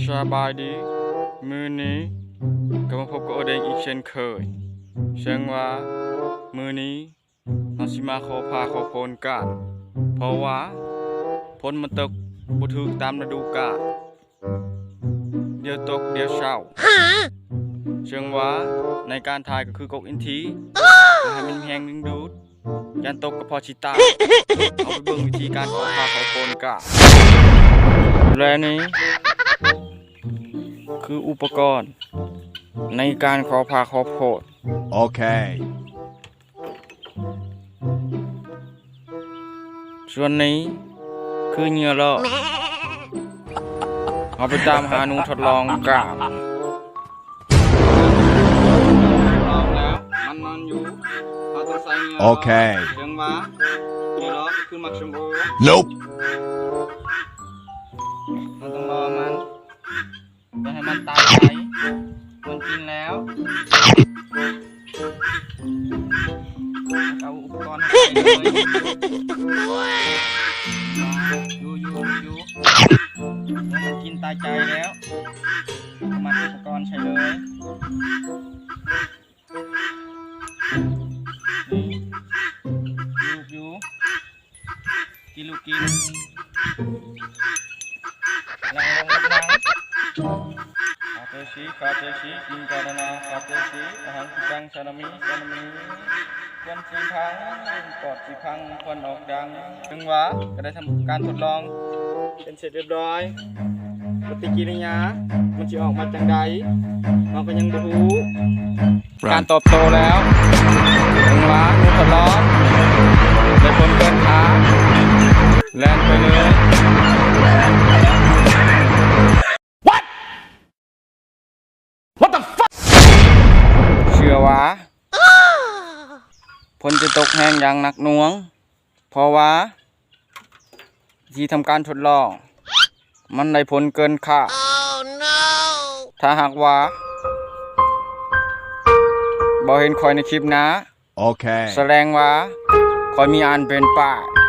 สบายดี มือนี้ก็มาพบกับโอเดงอีกเช่นเคย เชิงว่า มือนี้เราสิมาขอพาขอพลกัน เพราะว่าฝนมันตกบ่ถูกตามฤดูกาลเดี๋ยวตกเดี๋ยวเช้าเชิงว่าในการถ่ายก็คือกกอินทีให้มันแหงดึงดูดยันตกก็พอชิตาเอาไปเบิ่งวิธีการขอพาขอพลกันและนี้ คืออุปกรณ์ ในการขอพาขอโพด Okay. ส่วนนี้คือเหงื่อเลาะเอาไปตามหาหนูทดลองกราบลองแล้วมันนอนอยู่เราต้องใส่เหงื่อโอเคเรื่องว่าเหงื่อเลาะคือมักชมพู Nope. มันตายไปมันกินแล้วเอาอุปกรณ์ให้เลยอยู่อยู่อยู่มันกินตายใจแล้วมาอุปกรณ์ใช้เลยอยู่อยู่กินลูกกิน คาเตชิคาเตชิกินกาดนาคาเตชิอาหารพิจังชานามิชานามิควันสีพังปอดสีพังควันออกดังถึงว่าก็ได้ทำการทดลองเป็นเสร็จเรียบร้อยปฏิกิริยา มันจะออกมาจังใดเราก็ยังบ่รู้ การตอบโตแล้วถึงว่าหนูทดลองได้ผลเกินขาแฝนจะตกแห้งอย่างหนักหน่วง เพราะว่า ที่ทำการทดลอง มันได้ผลเกินคาดถ้าหากว่าบ่เห็นคอยในคลิปนะ Okay. แสดงว่าคอยมีอันเป็นป่าย